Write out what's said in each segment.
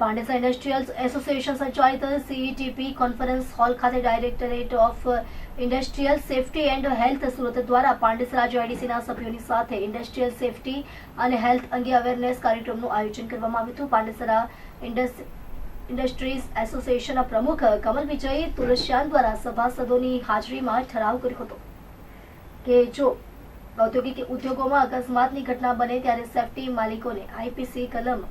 Pandesara industrial association સંચાલિત CETP conference hall ખાતે directorate of industrial safety and health Surat દ્વારા પાંડેસરા જેઆઈડીસીના સભ્યોની સાથે ઇન્ડસ્ટ્રીયલ સેફટી અને હેલ્થ અંગે અવેરનેસ કાર્યક્રમનું આયોજન કરવામાં આવ્યું હતું. પાંડેસરા ઇન્ડસ્ટ ઇન્ડસ્ટ્રીઝ એસોસિએશનના પ્રમુખ કમલ વિજય તુલસ્યાન દ્વારા સભાસદોની હાજરીમાં ઠરાવ કર્યો હતો કે જો ઔદ્યોગિક ઉદ્યોગોમાં અકસ્માતની ઘટના બને ત્યારે સેફટી માલિકોને આઈપીસી કલમ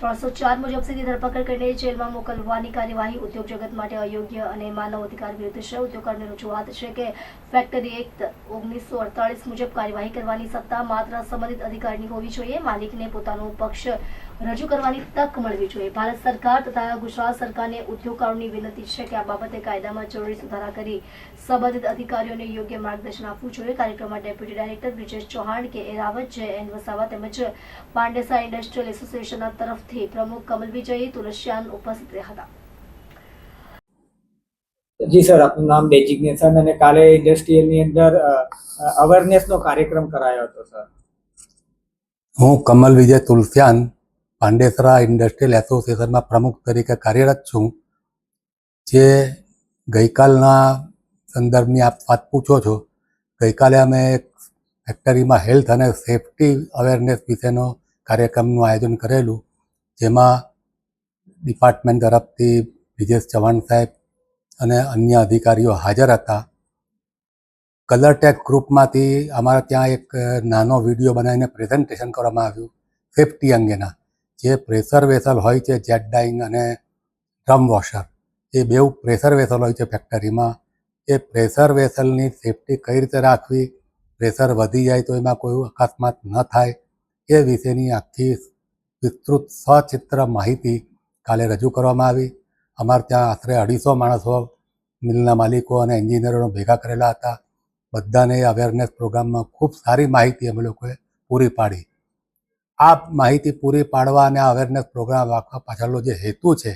ત્રણસો ચાર મુજબ સીધી ધરપકડ કરીને જેલમાં મોકલવાની કાર્યવાહી ઉદ્યોગ જગત માટે અયોગ્ય અને માનવ અધિકાર વિરુદ્ધ છે ઉદ્યોગકારોની રજૂઆત છે કે ફેક્ટરી એક્ટ ઓગણીસો અડતાલીસ મુજબ કાર્યવાહી કરવાની સત્તા માત્ર સંબંધિત અધિકારીની હોવી જોઈએ. માલિકને પોતાનો પક્ષ રજૂ કરવાની તક મળવી જોઈએ. ભારત સરકાર તથા ગુજરાત સરકારને ઉદ્યોગકારોની વિનંતી છે કે આ બાબતે કાયદામાં જરૂરી સુધારા કરી સંબંધિત અધિકારીઓને યોગ્ય માર્ગદર્શન આપવું જોઈએ. કાર્યક્રમમાં ડેપ્યુટી ડાયરેક્ટર બ્રિજેશ ચૌહાણ કે એ રાવત જય એન વસાવા તેમજ પાંડેસા ઇન્ડસ્ટ્રીયલ એસોસિએશનના તરફથી પ્રમુખ કમલ વિજય તુલસિયાન ઉપસ્થિત રહ્યા હતા જી સર આપનું નામ ડેઝિગ્નેશન અને કાલે ઇન્ડસ્ટ્રીયલની અંદર અવેરનેસનો કાર્યક્રમ કરાયો હતો સર. હું કમલ વિજય તુલસિયાન પાંડેસરા ઇન્ડસ્ટ્રીયલ એસોસિએશનમાં પ્રમુખ તરીકે કાર્યરત છું. જે ગઈકાલના સંદર્ભની આપ વાત પૂછો છો, ગઈકાલે અમે એક ફેક્ટરીમાં હેલ્થ અને સેફટી અવેરનેસ વિશેનો કાર્યક્રમનું આયોજન કરેલું, જેમાં ડિપાર્ટમેન્ટ તરફથી બ્રિજેશ ચૌહાણ સાહેબ અને અન્ય અધિકારીઓ હાજર હતા. કલરટેક ગ્રુપમાંથી અમારા ત્યાં એક નાનો વીડિયો બનાવીને પ્રેઝન્ટેશન કરવામાં આવ્યું, સેફટી અંગેના. જે પ્રેશર વેસલ હોય છે, જેટ ડાઇંગ અને ડ્રમ વોશર, એ બેઉ પ્રેશર વેસલ હોય છે ફેક્ટરીમાં. એ પ્રેશર વેસલની સેફટી કઈ રીતે રાખવી, પ્રેશર વધી જાય તો એમાં કોઈ અકસ્માત ન થાય, એ વિશેની આખી વિસ્તૃત સચિત્ર માહિતી કાલે રજૂ કરવામાં આવી. અમારે ત્યાં આશરે અઢીસો માણસો મિલના માલિકો અને એન્જિનિયરોને ભેગા કરેલા હતા. બધાને અવેરનેસ પ્રોગ્રામમાં ખૂબ સારી માહિતી અમે લોકોએ પૂરી પાડી. આ માહિતી પૂરી પાડવા અને અવેરનેસ પ્રોગ્રામ રાખવા પાછળનો જે હેતુ છે,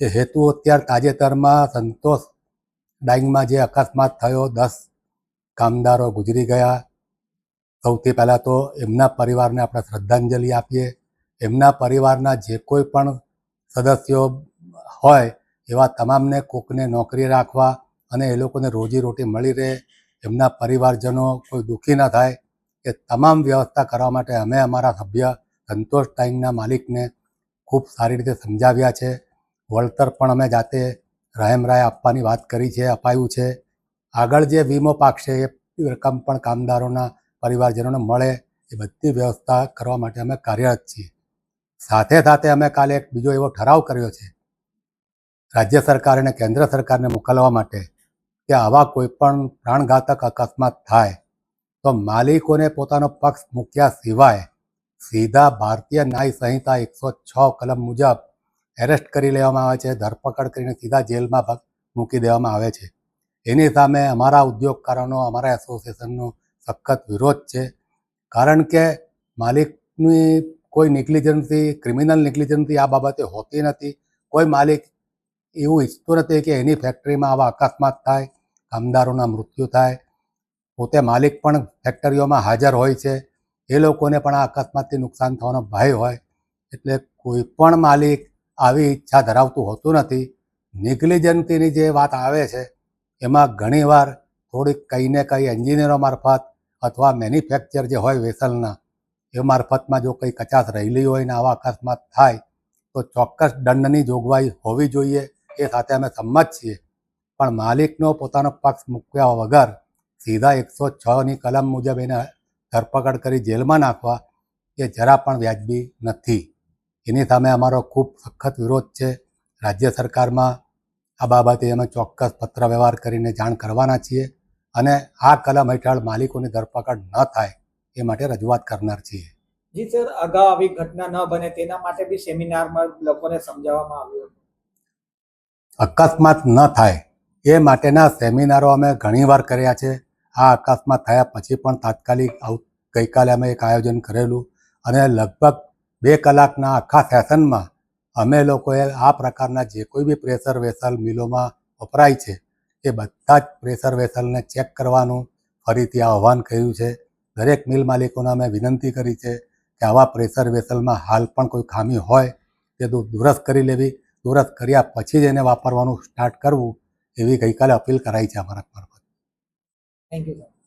એ હેતુ અત્યારે તાજેતરમાં સંતોષ ડાઇંગમાં જે અકસ્માત થયો, દસ કામદારો ગુજરી ગયા. સૌથી પહેલાં તો એમના પરિવારને આપણે શ્રદ્ધાંજલિ આપીએ. એમના પરિવારના જે કોઈ પણ સદસ્યો હોય, એવા તમામને કોકને નોકરી રાખવા અને એ લોકોને રોજીરોટી મળી રહે. એમના પરિવારજનો કોઈ દુઃખી ન થાય. એ તમામ વ્યવસ્થા કરવા માટે અમે અમારા સભ્ય સંતોષ ટાઈમના માલિકને ખૂબ સારી રીતે સમજાવ્યા છે. વળતર પણ અમે જાતે રાય આપવાની વાત કરી છે, અપાયું છે. આગળ જે વીમો પાકશે એ રકમ પણ કામદારોના પરિવારજનોને મળે એ બધી વ્યવસ્થા કરવા માટે અમે કાર્યરત છીએ. સાથે સાથે અમે કાલે એક બીજો એવો ઠરાવ કર્યો છે. રાજ્ય સરકાર અને કેન્દ્ર સરકારને મોકલવા માટે કે આવા કોઈ પણ પ્રાણઘાતક અકસ્માત થાય તો માલિકોને પોતાનો પક્ષ મૂક્યા સિવાય સીધા ભારતીય ન્યાય સંહિતા એકસો છ કલમ મુજબ એરેસ્ટ કરી લેવામાં આવે છે, ધરપકડ કરીને સીધા જેલમાં મૂકી દેવામાં આવે છે. એની સામે અમારા ઉદ્યોગકારોનો, અમારા એસોસિએશનનો સખત વિરોધ છે, કારણ કે માલિકની કોઈ નિગ્લિજન્સી, ક્રિમિનલ નિગ્લિજન્સી આ બાબતે હોતી નથી. કોઈ માલિક એવું ઈચ્છતું નથી કે એની ફેક્ટરીમાં આવા અકસ્માત થાય, કામદારોના મૃત્યુ થાય પોતે માલિક પણ ફેક્ટરીઓમાં હાજર હોય છે. એ લોકોને પણ આ અકસ્માતથી નુકસાન થવાનો ભય હોય. એટલે કોઈ પણ માલિક આવી ઈચ્છા ધરાવતું હોતું નથી. નિગ્લિજન્સીની જે વાત આવે છે, એમાં ઘણીવાર થોડીક કંઈ ને કંઈ એન્જિનિયરો મારફત અથવા મેન્યુફેક્ચર જે હોય વેસલના, એ મારફતમાં જો કંઈ કચાશ રહેલી હોય ને આવા અકસ્માત થાય, તો ચોક્કસ દંડની જોગવાઈ હોવી જોઈએ. એ સાથે અમે સંમત છીએ. પણ માલિકનો પોતાનો પક્ષ મૂક્યા વગર સીધા એકસો છની કલમ મુજબ એને ધરપકડ કરી જેલમાં નાખવા એ જરા પણ વ્યાજબી નથી. એની સામે અમારો ખૂબ સખત વિરોધ છે. રાજ્ય સરકારમાં આ બાબતે અમે ચોક્કસ પત્ર વ્યવહાર કરીને જાણ કરવાના છીએ અને આ કલમ હેઠળ માલિકોની ધરપકડ ન થાય એ માટે રજૂઆત કરનાર છીએ. જી સર અગાઉ આવી ઘટના ન બને તેના માટે બી સેમિનારમાં લોકોને સમજાવવામાં આવ્યું અકસ્માત ન થાય એ માટેના સેમિનારો અમે ઘણીવાર કર્યા છે. આ અકસ્માત થયા પછી પણ તાત્કાલિક ગઈકાલે અમે એક આયોજન કરેલું અને લગભગ બે કલાકના આખા સેશનમાં અમે લોકોએ આ પ્રકારના જે કોઈ બી પ્રેશર વેસલ મિલોમાં વપરાય છે, એ બધા જ પ્રેશર વેસલને ચેક કરવાનું ફરીથી આહ્વાન કર્યું છે. દરેક મિલ માલિકોને અમે વિનંતી કરી છે કે આવા પ્રેશર વેસલમાં હાલ પણ કોઈ ખામી હોય તે દુરસ્ત કરી લેવી. દુરસ્ત કર્યા પછી જ એને વાપરવાનું સ્ટાર્ટ કરવું એવી ગઈકાલે અપીલ કરાઈ છે અમારા મારફત Thank you, sir.